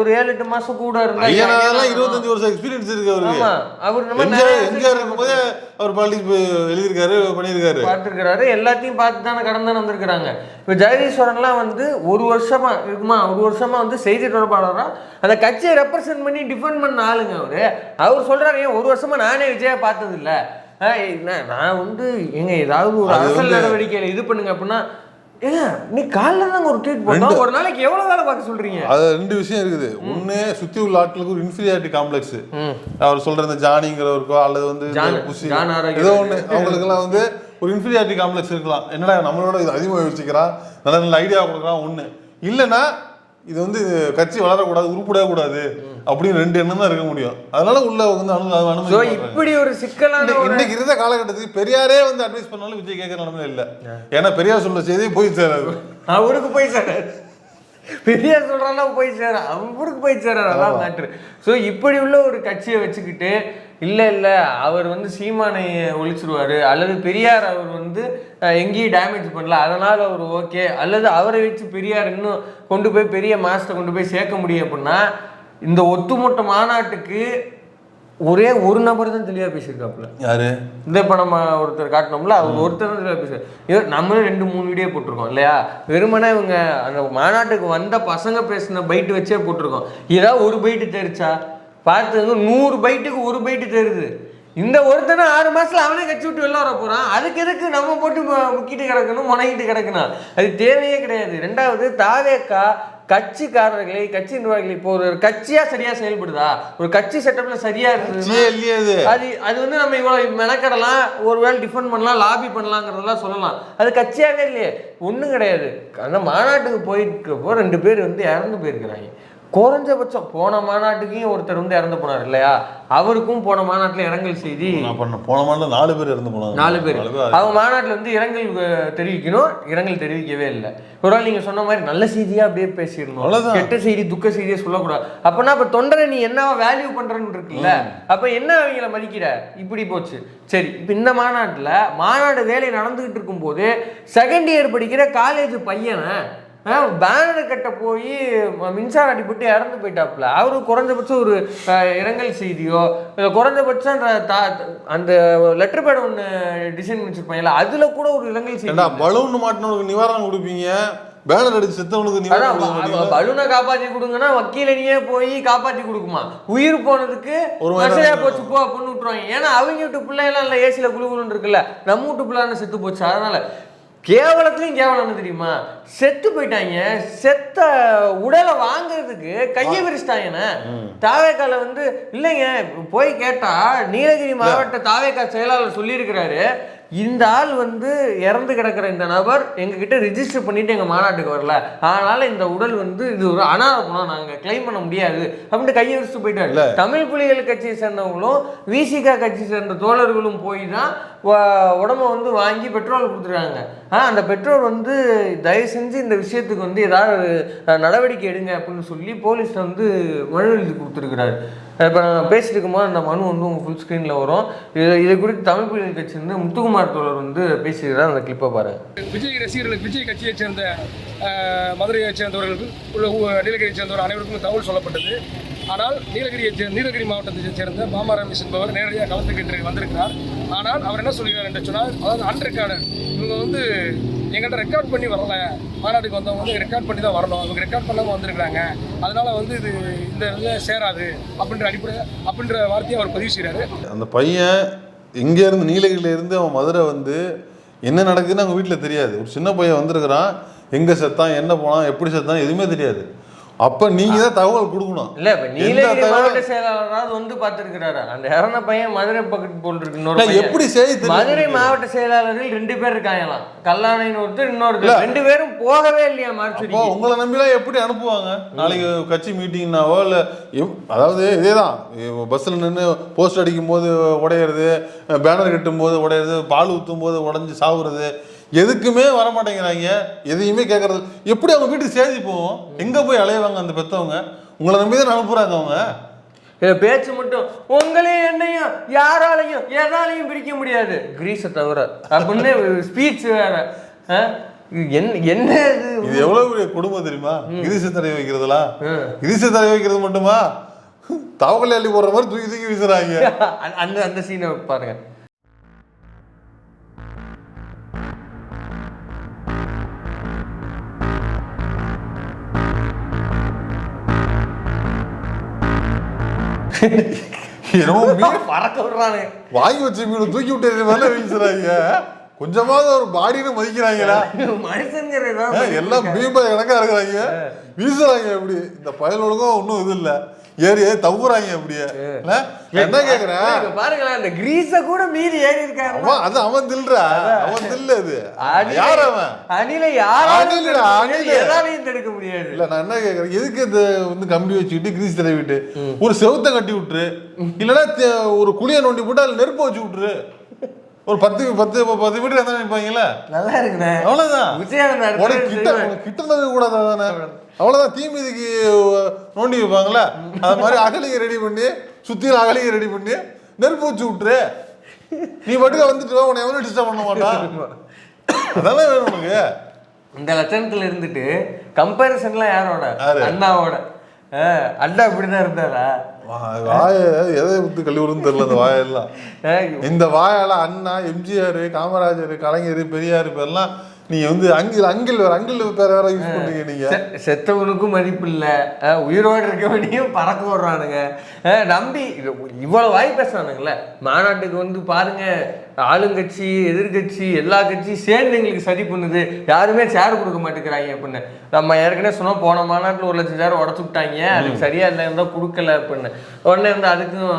ஒரு ஏழு எட்டு மாசம் கூட இருந்தா ஐயனாரெல்லாம் இருபத்தஞ்சு வருஷம் எக்ஸ்பீரியன்ஸ் இருக்கு அவருக்கு. அவர் நம்ம எம்ஜிஆர் இருக்கும்போதே அவர் பாலிடிக்ஸ் எழுதியிருக்காரு பண்ணியிருக்காரு. பார்த்துருக்கிறாரு எல்லாத்தையும் பார்த்து தானே கடந்து வந்திருக்கிறாங்க. இப்போ ஜெகதீஸ்வரன்லாம் வந்து ஒரு வருஷமா இருக்குமா ஒரு வருஷமா வந்து செய்தி தொடர்பாளரா அந்த கட்சியை ரெப்ரசென்ட் பண்ணி டிஃபெண்ட் பண்ண ஆளுங்க அவரு. அவர் சொல்றாரு ஏன் ஒரு வருஷமா நானே விஜய பார்த்தது இல்ல நான் வந்து எங்க ஏதாவது ஒரு அரசியல் நடவடிக்கையில இது பண்ணுங்க அப்படின்னா ஏங்க நீ காலைல தாங்க ஒரு ட்வீட் போட்டோம் ஒரு நாளைக்கு எவ்வளவு வேலை பார்க்க சொல்றீங்க? அது ரெண்டு விஷயம் இருக்குது. ஒண்ணு சுத்தி உள்ள ஆட்களுக்கு ஒரு இன்ஃபீரியாரிட்டி காம்ப்ளெக்ஸ் அவர் சொல்ற இந்த ஜானிங்கிறவருக்கோ அல்லது வந்து. ஏதோ வந்து ஒரு இன்ஃபீரியாரிட்டி காம்ப்ளெக்ஸ் இருக்கலாம். என்னடா நம்மளோட இது அதிகமாக யோசிக்கிறான் நல்ல நல்ல ஐடியா கொடுக்குறான் ஒண்ணு. இல்லைன்னா இது வந்து கட்சி வளரக்கூடாது உருப்படவே கூடாது அப்படின்னு ரெண்டு எண்ணம் தான் இருக்க முடியும். அதனால உள்ள வந்து அனுமதி. இப்படி ஒரு சிக்கலான இன்னைக்கு- இருந்த காலகட்டத்துக்கு பெரியாரே வந்து அட்வைஸ் பண்ணாலும் விஜய் கேட்கற நிலைமை இல்ல. ஏன்னா பெரியார் சொல்ற செய்தி போய் சேராது. அவருக்கு போய் சேர பெரியார் சொல்றாங்க போய் சேர அவருக்கு போய் சேர அதான் மேட்ரு ஸோ இப்படி உள்ள ஒரு கட்சியை வச்சுக்கிட்டு இல்லை இல்லை. அவர் வந்து சீமானை ஒழிச்சிருவாரு. அல்லது பெரியார் அவர் வந்து எங்கேயும் டேமேஜ் பண்ணல. அதனால அவர் ஓகே அல்லது அவரை வச்சு பெரியார் இன்னும் கொண்டு போய் பெரிய மாஸ்டர் கொண்டு போய் சேர்க்க முடியும் அப்படின்னா இந்த ஒட்டுமொத்த மாநாட்டுக்கு ஒரே ஒரு நபர் தான் தெளிவாக பேசியிருக்காப்புல. யாரு? இந்த இப்போ நம்ம ஒருத்தர் காட்டினோம்ல அவர் ஒருத்தர் தான் தெளிவாக பேசுறாரு நம்மளும் ரெண்டு மூணு வீடியோ போட்டிருக்கோம் இல்லையா? வெறுமனே இவங்க அந்த மாநாட்டுக்கு வந்த பசங்க பேசின பைட்டு வச்சே போட்டிருக்கோம். ஏதாவது ஒரு பைட்டு தெரிச்சா? பார்த்துங்க நூறு பைட்டுக்கு ஒரு பைட்டு தெரியுது இந்த ஒருத்தனை ஆறு மாசத்துல அவனே கட்சி விட்டு வெளில வர போறான். அதுக்கு எதுக்கு நம்ம போட்டு முக்கிட்டு கிடக்கணும் முனகிட்டு கிடக்கணும்? அது தேவையே கிடையாது. ரெண்டாவது தாவேக்கா கட்சிக்காரர்களை கட்சி நிர்வாகிகளை இப்போ ஒரு கட்சியா சரியா செயல்படுதா? ஒரு கட்சி செட்டப்ல சரியா இல்லையே அது. அது வந்து நம்ம இவ்வளோ மெனக்கடலாம் ஒரு வேளை டிஃபன் பண்ணலாம் லாபி பண்ணலாங்கிறதெல்லாம் சொல்லலாம். அது கட்சியாகவே இல்லையே. ஒன்றும் கிடையாது. அந்த மாநாட்டுக்கு போயிருக்கப்போ ரெண்டு பேர் வந்து இறந்து போயிருக்கிறாங்க. குறைஞ்சபட்சம் போன மாநாட்டுக்கும் ஒருத்தர் வந்து இறந்து போனார் இல்லையா? அவருக்கும் போன மாநாட்டில் இரங்கல் செய்தி போன மாதம் நாலு பேர் இறந்து போனாங்க. நாலு பேர். அவங்க மாநாட்டில் வந்து இரங்கல் தெரிவிக்கணும். இரங்கல் தெரிவிக்கவே இல்லை. ஒரு நாள் நீங்கள் சொன்ன மாதிரி நல்ல செய்தியா அப்படியே பேசிடணும். கெட்ட செய்தி துக்க செய்தியை சொல்லக்கூடாது. அப்பனா அப்ப தொண்டரை நீ என்னவா வேல்யூ பண்றன்னு இருக்குல்ல? அப்ப என்ன அவங்கள மதிக்கிற? இப்படி போச்சு. சரி இப்போ இந்த மாநாட்டில் மாநாடு வேலை நடந்துகிட்டு இருக்கும்போது செகண்ட் இயர் படிக்கிற காலேஜ் பையனை பேனர் கட்ட போய் மின்சார அடிபட்டு இறந்து போயிட்டாப்புல. அவரு குறைஞ்சபட்சம் ஒரு இரங்கல் செய்தியோ குறைஞ்சபட்சம் அந்த லெட்டர் பேட் ஒன்று டிசைன் பண்ணிச்சிருப்பாங்கல்ல அதுல கூட ஒரு இரங்கல் செய்தி. பலூன் மாட்டினவனுக்கு நிவாரணம் கொடுப்பீங்க? பேனர் அடிச்சு செத்தவனுக்கு நிவாரணம். பலூனை காப்பாத்தி கொடுங்கன்னா வக்கீலனியே போய் காப்பாத்தி கொடுக்குமா? உயிர் போனதுக்கு ஒரு நேரம் போச்சு போ அப்படின்னு விட்டுருவாங்க. ஏன்னா அவங்க வீட்டு பிள்ளைலாம் இல்லை ஏசியில் குழு குழுன்னு இருக்குல்ல நம்ம வீட்டு பிள்ளை செத்து போச்சு. அதனால கேவலத்துலயும் கேவலம் என்ன தெரியுமா? செத்து போயிட்டாங்க. செத்த உடலை வாங்குறதுக்கு கையை விரிச்சிட்டாங்கண்ணே தாவேக்கால வந்து இல்லைங்க போய் கேட்டா நீலகிரி மாவட்ட தாவேக்கா செயலாளர் சொல்லியிருக்கிறாரு. இந்த ஆள் வந்து இறந்து கிடக்கிற இந்த நபர் எங்ககிட்ட ரிஜிஸ்டர் பண்ணிட்டு எங்க மாநாட்டுக்கு வரல. அதனால இந்த உடல் வந்து இது ஒரு அனாதை பணம் நாங்க கிளைம் பண்ண முடியாது. அப்படின்ட்டு கையை வச்சுட்டு போயிட்டாரு. தமிழ் புலிகள் கட்சியை சேர்ந்தவங்களும் விசிகா கட்சி சேர்ந்த தோழர்களும் போய் தான் உடம்ப வந்து வாங்கி பெட்ரோல் கொடுத்துருக்காங்க. ஆ அந்த பெட்ரோல் வந்து தயவு செஞ்சு இந்த விஷயத்துக்கு வந்து ஏதாவது நடவடிக்கை எடுங்க அப்படின்னு சொல்லி போலீஸ் வந்து மனு எழுதி கொடுத்துருக்குறாரு. இப்போ நான் பேசிட்டு இருக்கும்போது அந்த மனு வந்து உங்கள் ஃபுல் ஸ்க்ரீனில் வரும். இது இது குறித்து தமிழ் புலிகள் கட்சி வந்து முத்துக்குமார் தோழர் வந்து பேசியிருக்கிறார். அந்த கிளிப்பை பாருங்க. விஜய் ரசிகர்களுக்கு விஜய் கட்சியைச் சேர்ந்த மதுரையைச் சேர்ந்தவர்களுக்கு உள்ள நீலகிரியைச் சேர்ந்தவர் அனைவருக்கும் தகவல் சொல்லப்பட்டது. ஆனால் நீலகிரியை நீலகிரி மாவட்டத்தைச் சேர்ந்த மாமா என்பவர் நேரடியாக கலந்துக்கிட்டு வந்திருக்கிறார். ஆனால் அவர் என்ன சொல்கிறார் என்று சொன்னால் அதாவது அன்ரெக்கார்டு இவங்க வந்து எங்கள்கிட்ட ரெக்கார்ட் பண்ணி வரல. மாநாட்டுக்கு வந்தவங்க வந்து ரெக்கார்ட் பண்ணி தான் வரணும். அவங்க ரெக்கார்ட் பண்ணாமல் வந்திருக்கிறாங்க. அதனால் வந்து இது இந்த இதில் சேராது அப்படின்ற அடிப்படை அப்படின்ற வார்த்தையை அவர் பதிவு செய்கிறாரு அந்த பையன் இங்கேருந்து இருந்து நீலகிரியில இருந்து அவன் மதுரை வந்து என்ன நடக்குதுன்னு அவங்க வீட்டில் தெரியாது. ஒரு சின்ன பையன் வந்திருக்கிறான். எங்கே செத்தான் என்ன போனான் எப்படி செத்தான் எதுவுமே தெரியாது. அப்ப நீங்க தான் தகவல் கொடுக்கணும். இல்ல இப்ப நீலகிரி மாவட்ட செயலாளராவது வந்து பார்த்திருக்கிறாரு அந்த இறந்த பையன் மதுரை பக்கத்து போல் இருக்கு இன்னொரு. எப்படி செய்தி மதுரை? மாவட்ட செயலாளர்கள் ரெண்டு பேர் இருக்காங்களாம். கல்லாணைன்னு ஒருத்தர் இன்னொருத்தர். ரெண்டு பேரும் போகவே இல்லையா மார்ச்சுரிக்கு உங்களை நம்பிலாம் எப்படி அனுப்புவாங்க? நாளைக்கு கட்சி மீட்டிங்னாவோ இல்லை அதாவது இதேதான். பஸ்ஸில் நின்று போஸ்ட் அடிக்கும் போது உடையிறது பேனர் கட்டும் போது உடையிறது பால் ஊற்றும் போது உடஞ்சி சாவுறது எதுக்குமே வர மாட்டேங்கிறாங்க எதையுமே கேட்கறது எப்படி அவங்க வீட்டுக்கு சேதி போவோம் எங்கே போய் அலையுவாங்க அந்த பெற்றவங்க உங்களை நம்பி தான் அனுப்புகிறாங்க அவங்க. பேச்சு மட்டும் உங்களையும் என்னையும் யாராலையும் எதாலையும் பிரிக்க முடியாது. கிரீஸை தவிர அப்படின்னு ஸ்பீச் வேற. என்ன இது? இது எவ்வளவு பெரிய குடும்பம் தெரியுமா? கிரீச தடை வைக்கிறதுலாம். கிரீச தடை வைக்கிறது மட்டுமா? தவக்கலை அள்ளி போடுற மாதிரி தூக்கி தூக்கி வீசுறாங்க. அந்த அந்த சீனை பாருங்க. என்னமோ மீன்? <laughs> பறக்க விடுறானு. வாங்கி வச்ச மீன் தூக்கி விட்டு மேல வீசுறாங்க. கொஞ்சமாவது ஒரு பாடின்னு மதிக்கிறாங்களா? <laughs> மனுஷங்கிறது ஆ, எல்லாம் பீம்பா கணக்கா இருக்கிறாங்க. வீசுறாங்க எப்படி? இந்த பயலுலகம் ஒன்றும் இது இல்ல. ஏறி ஏறி தவுறாங்க அப்படியே என்ன? கேக்குறேன் பாருங்களேன் அந்த கிரீஸ கூட மீறி ஏறி இருக்காரு அவன் அது அவன் தில்றா. அவன் தில்ல அது. யார் அவன்? அணில யாராலும் அணிலடா, அணிலு. எதாலையும் தடுக்க முடியாது. இல்ல நான் என்ன கேக்குறேன்? எதுக்கு இந்த வந்து கம்பி வச்சுக்கிட்டு கிரீஸ் தடவிட்டு? ஒரு செவுத்த கட்டி விட்டுரு. இல்லைன்னா ஒரு குழியை நோண்டி போட்டு அதுல நெருப்பு வச்சு விட்டுரு. ஒரு பத்து பத்து பத்து மீட்டர் எத்தனை நினைப்பாங்கல்ல நல்லா இருக்குண்ணே. அவ்வளவுதான். விஜயகாந்த் உனக்கு கிட்ட உனக்கு கிட்ட நோக்க கூடாது தானே? அவ்வளவுதான். தீ மீதிக்கு நோண்டி வைப்பாங்கல்ல? அது மாதிரி அகலிங்க ரெடி பண்ணி சுத்தியில அகலிங்க ரெடி பண்ணி நெருப்பு வச்சு விட்டுரு. நீ பாட்டுக்கு வந்துட்டு உன்னை எவனும் டிஸ்டர்ப் பண்ண மாட்டான். அதெல்லாம் வேணும் உனக்கு. இந்த லட்சணத்துல இருந்துட்டு கம்பேரிசன்லாம் யாரோட? யாரு? அண்ணாவோட. அண்ணா இப்படிதான் இருந்தாரா? வாய எதை வந்து கழிவுறுன்னு தெரியல அந்த வாயெல்லாம். இந்த வாயால அண்ணா எம்ஜிஆர் காமராஜர் கலைஞர் பெரியார் பேர்லாம் நீங்க வந்து அங்கில் அங்கில் வேற அங்கில் பேர் வேற யூஸ் பண்றீங்க நீங்க. செத்தவனுக்கும் மதிப்பு இல்லை. உயிரோடு இருக்கவனையும் பறக்க விடுறானுங்க. நம்பி இவ்வளவு வாய் பேசுறானுங்களே மாநாட்டுக்கு வந்து பாருங்க ஆளுங்கட்சி எதிர்கட்சி எல்லா கட்சியும் சேர்ந்து எங்களுக்கு சரி பண்ணுது. யாருமே சேர் கொடுக்க மாட்டேங்கிறாங்க அப்படின்னு. நம்ம ஏற்கனவே சொன்னோம் போன மாநாட்டில் ஒரு லட்சம் சேர் உடச்சு விட்டாங்க. அதுக்கு சரியா இல்லை இருந்தால் கொடுக்கல அப்படின்னு. உடனே வந்து அதுக்கும்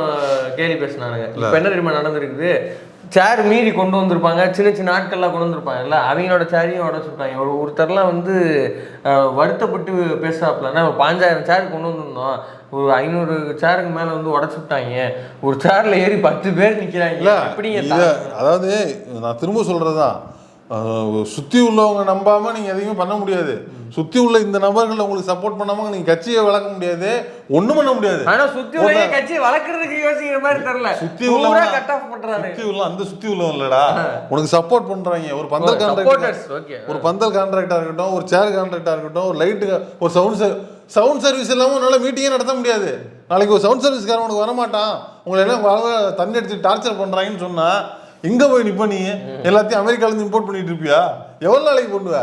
கேலி பேசினானுங்க. இப்போ என்ன தெரியுமா நடந்திருக்குது? சேர் மீறி கொண்டு வந்திருப்பாங்க. சின்ன சின்ன ஆட்கள்லாம் கொண்டு வந்திருப்பாங்கல்ல அவங்களோட சேரையும் உடச்சுட்டாங்க ஒரு ஒருத்தர்லாம் வந்து வருத்தப்பட்டு பேசுறாப்புல நம்ம பாஞ்சாயிரம் சேர் கொண்டு வந்திருந்தோம். ஒரு ஐநூறு சேருக்கு மேலே வந்து உடச்சுட்டாங்க ஒரு சேர்ல ஏறி பத்து பேர் நிற்கிறாங்க எப்படிங்க அதாவது நான் திரும்ப அஹ், சுத்தி உள்ளவங்க நம்பாம நீங்க எதையுமே பண்ண முடியாது. சுத்தி உள்ள இந்த நபர்கள் உங்களுக்கு சப்போர்ட் பண்ணாம நீங்க கட்சியை வளர்க்க முடியாது. ஒண்ணும் பண்ண முடியாது. ஆனா சுத்தி உலக கட்சி வளர்க்கறதுக்கு யோசிக்கிற மாதிரி தெரியல. பூரா உள்ளவங்க கட் ஆஃப் பண்றாரு சுத்தி உள்ள அந்த சுத்தி உள்ளவன் இல்லடா உனக்கு சப்போர்ட் பண்றாங்க. ஒரு பந்தல் கான்ட்ராக்டர் ஓகே. ஒரு பந்தல் கான்ட்ராக்டா இருக்கட்டும் ஒரு சேர் கான்ட்ராக்டா இருக்கட்டும் ஒரு லைட்டு ஒரு சவுண்ட் சவுண்ட் சர்வீஸ் இல்லாம உன்னால மீட்டிங்கே நடத்த முடியாது. நாளைக்கு ஒரு சவுண்ட் சர்வீஸ்காரன் உனக்கு வரமாட்டான். உங்களை ஆளுங்க தண்ணி அடிச்சு டார்ச்சர் பண்றாங்கன்னு சொன்னா எங்க போய் நிப்ப நீ. எல்லாத்தையும் அமெரிக்கால இருந்து இம்போர்ட் பண்ணிட்டு இருப்பியா? எவ்வளவு நாளைக்கு பண்ணுவ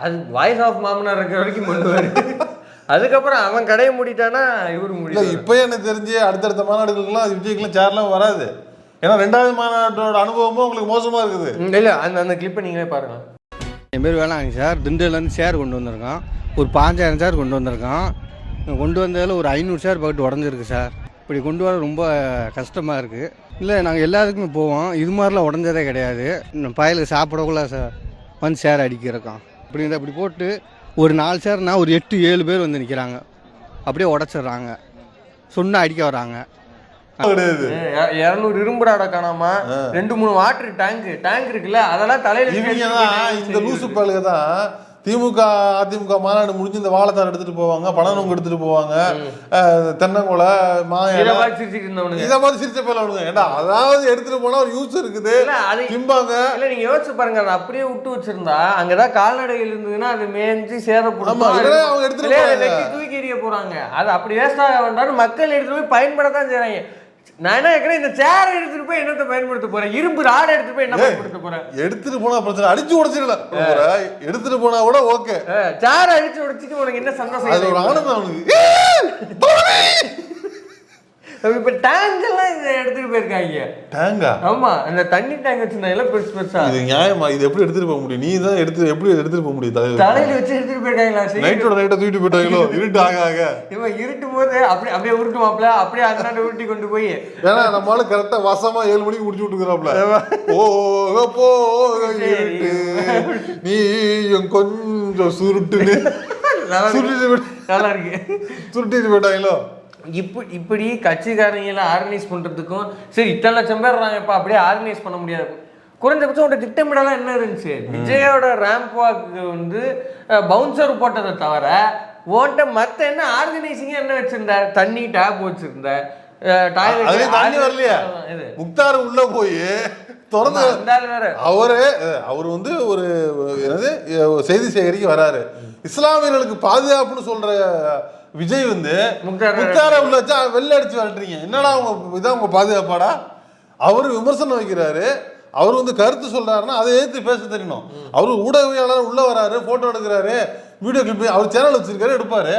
அது வாய்ஸ் ஆஃப் மாமனார் இருக்கிற வரைக்கும் பண்ணுவாரு அதுக்கப்புறம் அவன் கடையை மூடிட்டானா இவரு இல்ல முடியும் இப்பயே எனக்கு தெரிஞ்சு அடுத்தடுத்த மாநாடுகளுக்குலாம் விஜய்க்குலாம் சேர்லாம் வராது. ஏன்னா ரெண்டாவது மாநாட்டோட அனுபவமும் உங்களுக்கு மோசமா இருக்குது. இல்ல அந்த அந்த கிளிப்பை நீங்களே பாருங்க. என் பேர் வேளாங்க சார். திண்டுலேருந்து சேர் கொண்டு வந்திருக்கோம் ஒரு பாஞ்சாயிரம் சேர் கொண்டு வந்திருக்கோம் கொண்டு வந்ததில் ஒரு ஐநூறு சேர் பக்கத்து உடஞ்சிருக்கு சார். இப்படி கொண்டு வர ரொம்ப கஷ்டமாக இருக்குது இல்லை நாங்கள் எல்லாத்துக்குமே போவோம். இது மாதிரிலாம் உடஞ்சதே கிடையாது. இன்னும் பயலுக்கு சாப்பிடக்குள்ள சார் வந்து சேர் அடிக்கிறோம் இப்படி இந்த இப்படி போட்டு ஒரு நாலு சேர்னா ஒரு எட்டு ஏழு பேர் வந்து நிற்கிறாங்க அப்படியே உடச்சிட்றாங்க. சொன்னா அடிக்க வராங்க. இரநூறு இரும்புடாட காணாம ரெண்டு மூணு வாட்டர் டேங்க் டேங்க் இருக்குல்ல அதெல்லாம் தலையில இந்த லூசு பாலுக தான் திமுக அதிமுக மாநாடு முடிஞ்சு இந்த வாழைத்தார் எடுத்துட்டு போவாங்க பனநொங்கு எடுத்துட்டு போவாங்க தென்னங்குலை இதை பார்த்து இருந்தவனுங்க இதை மாதிரி சிரிச்ச பேர் அவனுங்க. ஏண்டா அதாவது எடுத்துட்டு போனா ஒரு யூஸ் இருக்குது. திம்பாங்க. இல்ல நீங்க யோசிச்சு பாருங்க அதை அப்படியே விட்டு வச்சிருந்தா அங்கதான் கால்நடைகள் இருந்ததுன்னா அது மேய்ஞ்சு சேதப்படும் அவங்க எடுத்துட்டு தூக்கி எறிய போறாங்க. அது அப்படி வேஸ்ட் ஆக வேண்டாம் மக்கள் எடுத்துட்டு போய் பயன்படத்தான் செய்றாங்க. நான் என்ன கேட்கறேன் இந்த சேர் எடுத்துட்டு போய் என்னத்தை பயன்படுத்த போறேன்? இரும்பு ராடு எடுத்துட்டு போய் என்ன பயன்படுத்த போறேன்? எடுத்துட்டு போனா பிரச்சனை அடிச்சு உடைச்சிடலாம் எடுத்துட்டு போனா கூட ஓகே. சேர் அடிச்சு உடைச்சிட்டு உனக்கு என்ன சந்தோஷம்? அது ஒரு கிடைக்கும்? ஆனந்தம் அவனுக்கு. இப்ப டேங்க் எல்லாம் இதை எடுத்துட்டு போயிருக்காங்க. டேங்கா ஆமா அந்த தண்ணி டேங்க் வச்சிருந்தாங்க பெருசு பெருசா. இது நியாயமா? இது எப்படி எடுத்துட்டு போக முடியும்? நீ தான் எடுத்து எப்படி எடுத்துட்டு போக முடியும் தலையில வச்சு எடுத்துட்டு போயிருக்காங்களா நைட்டோட நைட்டை தூக்கிட்டு போயிட்டாங்களோ? இருட்டு ஆக ஆக. இவன் இருட்டும் போது அப்படி அப்படியே உருட்டுவாப்ல அப்படியே அந்தாண்ட உருட்டி கொண்டு போய். ஏன்னா நம்மளால கரெக்டா வசமா ஏழு மணிக்கு முடிச்சு விட்டுக்கிறாப்ல ஓ போ இருட்டு. நீ கொஞ்சம் சுருட்டுன்னு. நல்லா இருக்கு. சுருட்டிட்டு போயிட்டாங்களோ? இப்படி இப்படி கட்சிக்காரங்களை ஆர்கனைஸ் பண்றதுக்கும் சரி இத்தனை லட்சம் பேர் வராங்கப்பா அப்படியே ஆர்கனைஸ் பண்ண முடியாது. குறைஞ்சபட்சம் உங்களோட திட்டமிடலாம் என்ன இருந்துச்சு? விஜயோட ரேம்ப் வாக்கு வந்து பவுன்சர் போட்டதை தவிர ஓன்ட்ட மத்த என்ன ஆர்கனைசிங்க என்ன வச்சிருந்த? தண்ணி டேப் வச்சிருந்த? அதுலயும் தண்ணி வரலையா. இது. முக்தார் உள்ள போய் திறந்து அவரு அவர் வந்து ஒரு என்னது செய்தி சேகரிக்க வராரு. இஸ்லாமியர்களுக்கு பாதுகாப்புன்னு சொல்ற விஜய் வந்து முக்தார் உள்ள வச்சா வெளில அடிச்சு விரட்டுறீங்க. என்னடா உங்க இதான் உங்க பாதுகாப்பாடா? அவர் விமர்சனம் வைக்கிறாரு. அவர் வந்து கருத்து சொல்றாருன்னா அதை எதிர்த்து பேச தெரியணும். அவர் ஊடகவியாளர் உள்ள வராரு போட்டோ எடுக்கிறாரு வீடியோ கிளிப் அவர் சேனல் வச்சிருக்காரு எடுப்பாரு.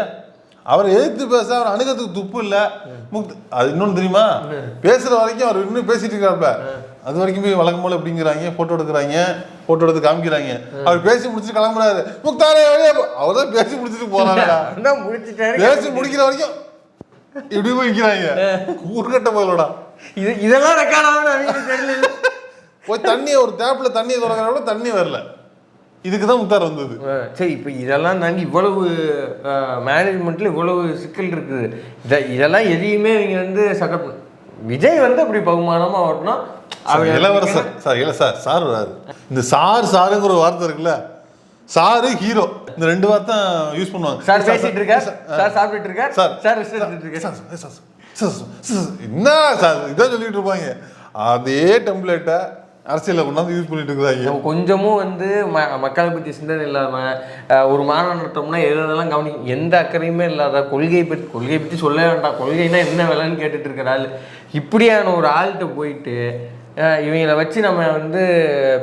அவர் எதிர்த்து பேச அவர் அணுகிறதுக்கு துப்பு இல்ல. முக்த அது இன்னொன்னு தெரியுமா? பேசுற வரைக்கும் அவர் இன்னும் பேசிட்டு இருக்காருல அது வரைக்கும் போய் வழக்கம் போல எப்படிங்கிறாங்க போட்டோ எடுக்கிறாங்க போட்டோ எடுத்து காமிக்கிறாங்க. அவர் பேசி முடிச்சுட்டு கிளம்புறாரு. முக்தாரே அவர் தான் பேசி முடிச்சுட்டு <laughs> முடிச்சிட்டாரு. பேசி முடிக்கிற வரைக்கும் இப்படி போய் நிக்கிறாங்க. ஊர்கட்ட போலடா இது இதெல்லாம் ரெக்கார்ட் ஆகணும் தெரியல. போய் தண்ணியை ஒரு டேப்ல தண்ணியை தொடங்குற விட தண்ணி வரல. இதுக்கு தான் முக்தார் வந்தது. சரி இப்போ இதெல்லாம் தாண்டி இவ்வளவு மேனேஜ்மெண்ட்ல இவ்வளவு சிக்கல் இருக்குது. இத இதெல்லாம் எதையுமே இவங்க வந்து சட்டப் விஜய் வந்து அப்படி பகுமானமா வரணும் சார், அவர் இளவரசர் சார் இல்ல சார் சார் வராரு இந்த சார் சாருங்கிற ஒரு வார்த்தை இருக்குல்ல சாரு ஹீரோ இந்த ரெண்டு வார்த்தை யூஸ் பண்ணுவாங்க சார் பேசிட்டு இருக்கார் சார் சாப்பிட்டுட்டு இருக்கார் சார். சார் என்ன சார் இதான் சொல்லிட்டு இருப்பாங்க அதே டெம்ப்ளேட்டை அரசியல கொண்டாந்து யூஸ் பண்ணிட்டு இருக்கிறாங்க கொஞ்சமும் வந்து ம மக்களை பற்றி சிந்தனை இல்லாமல் ஒரு மாநாடு நடத்தோம்னா எது எதெல்லாம் கவனி எந்த அக்கறையுமே இல்லாத கொள்கையை பற்றி கொள்கையை பற்றி சொல்லவே வேண்டாம் கொள்கைனா என்ன வேலைன்னு கேட்டுட்டு இருக்கிற ஆள் இப்படியான ஒரு ஆள்கிட்ட போயிட்டு இவங்கள வச்சு நம்ம வந்து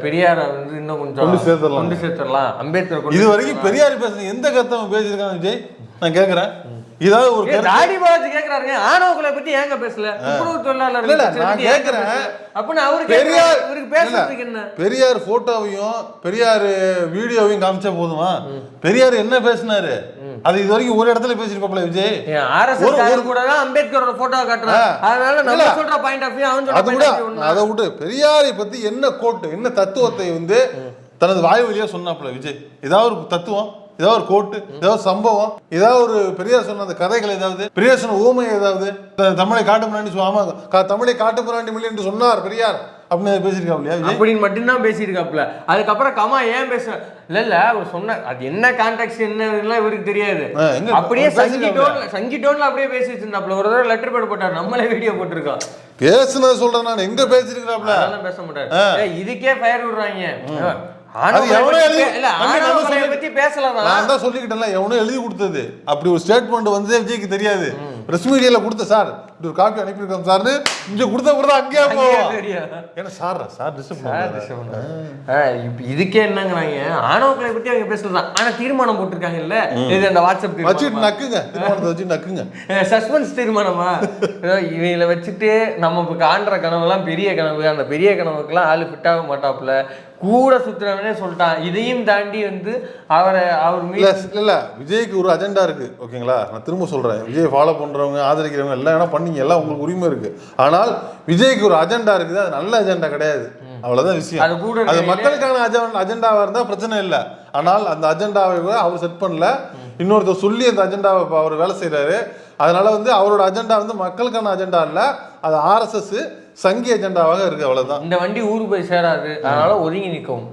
பெரியாரை வந்து இன்னும் கொஞ்சம் கொண்டு சேர்த்துடலாம். கொண்டு சேர்த்துடலாம். அம்பேத்கர் இது வரைக்கும் பெரியார் பேசுன எந்த கருத்தவன் பேசியிருக்காங்க விஜய்? நான் கேக்குறேன். இதாவது ஒரு கருத்து. தாடி பாலாஜி கேக்குறாருங்க. ஆணவ கொலை பத்தி ஏங்க பேசல? துப்புரவு தொழிலாளர் நான் கேக்குறேன். அப்படின்னு அவரு பெரியார். இவருக்கு பேசுறதுக்கு என்ன? பெரியார் போட்டோவையும் பெரியார் வீடியோவையும் காமிச்சா போதுமா? பெரியார் என்ன பேசினாரு? அது இது வரைக்கும் ஒரு இடத்துல பேசிருப்பாப்ல விஜய். ஆர்எஸ்எஸ் கூட தான் அம்பேத்கரோட போட்டோ காட்டுறான். அதனால நம்ம. சொல்ற பாயிண்ட் ஆஃப் வியூ அவன் சொல்ற அது பாயிண்ட் கூட ஆஃப் வியூ அதை விட்டு பெரியாரை பத்தி என்ன கோட்டு என்ன தத்துவத்தை வந்து தனது வாய் வழியா சொன்னாப்ல விஜய்? ஏதாவது ஒரு தத்துவம் ஏதாவது ஒரு கோட்டு ஏதாவது சம்பவம் ஏதாவது ஒரு பெரியார் சொன்ன அந்த கதைகள் ஏதாவது பெரியார் சொன்ன ஊமை ஏதாவது தமிழை காட்டு சொ- ஆமா தமிழை காட்டு மில்லி என்று சொன்னார் பெரியார். அப்படின்னு பேசியிருக்காப்லையா அப்படின்னு மட்டும்தான் பேசியிருக்காப்ல அதுக்கப்புறம் கமா ஏன் பேச இல்ல இல்ல அவர் சொன்ன அது என்ன கான்டாக்ட் என்னலாம் இவருக்கு தெரியாது. அப்படியே சங்கி. டோன்ல சங்கி டோன்ல அப்படியே பேசிட்டு இருந்தாப்ல ஒரு தடவை லெட்டர் பேட் போட்டார் நம்மளே வீடியோ போட்டிருக்கோம். பேசுனது சொல்றேன் நான். எங்க பேசியிருக்கிறாப்ல அதெல்லாம் பேச மாட்டாரு. இதுக்கே ஃபயர் விடுறாங்க. எழுதி கொடுத்தது. அப்படி ஒரு ஸ்டேட்மெண்ட் வந்து விஜய்க்கு தெரியாது. பிரஸ் மீடியால கொடுத்த சார். இப்படி ஒரு காப்பி அனுப்பியிருக்கோம் சார்னு. இங்க கொடுத்த கூட அங்கேயே போவோம் சார் சார் டிஸ்டர்ப் இதுக்கே என்னங்கிறாங்க? ஆணவ கொலை பத்தி அவங்க பேசலாம் ஆனா தீர்மானம் போட்டிருக்காங்கல்ல? இது அந்த வாட்ஸ்அப் வச்சுட்டு நக்குங்க. திருமணத்தை வச்சு நக்குங்க. சஸ்பென்ஸ் தீர்மானமா? இவங்கள வச்சுட்டு நம்ம இப்ப காண்ற கனவுலாம் பெரிய கனவு. அந்த பெரிய கனவுக்கெல்லாம் ஆளு ஃபிட் ஆக மாட்டாப்புல. கூட சுத்துறவனே சொல்லிட்டான். இதையும் தாண்டி வந்து அவரை அவர் இல்ல இல்ல விஜய்க்கு ஒரு அஜெண்டா இருக்கு. ஓகேங்களா? நான் திரும்ப சொல்றேன். விஜய் ஃபாலோ பண்றவங்க ஆதரிக்கிறவங்க எல்லாம் வேணா பண்ணீங்க? எல்லாம் உங்களுக்கு உரிமை இருக்கு. ஆனால் விஜய்க்கு ஒரு அஜெண்டா இருக்குது. அது நல்ல அஜெண்டா கிடையாது. அவ்வளவுதான் விஷயம். அது கூட அது மக்களுக்கான அஜெண்டா அஜெண்டாவா இருந்தா பிரச்சனை இல்லை. ஆனால் அந்த அஜெண்டாவை கூட அவர் செட் பண்ணல. இன்னொருத்தர் சொல்லி அந்த அஜெண்டாவை இப்போ அவர் வேலை செய்றாரு. அதனால வந்து அவரோட அஜெண்டா வந்து மக்களுக்கான அஜெண்டா இல்ல அது ஆர்எஸ்எஸ் சங்கி அஜெண்டாவாக இருக்கு அவ்வளவுதான். இந்த வண்டி ஊருக்கு போய் சேராது. அதனால ஒதுங்கி நிற்கவும்.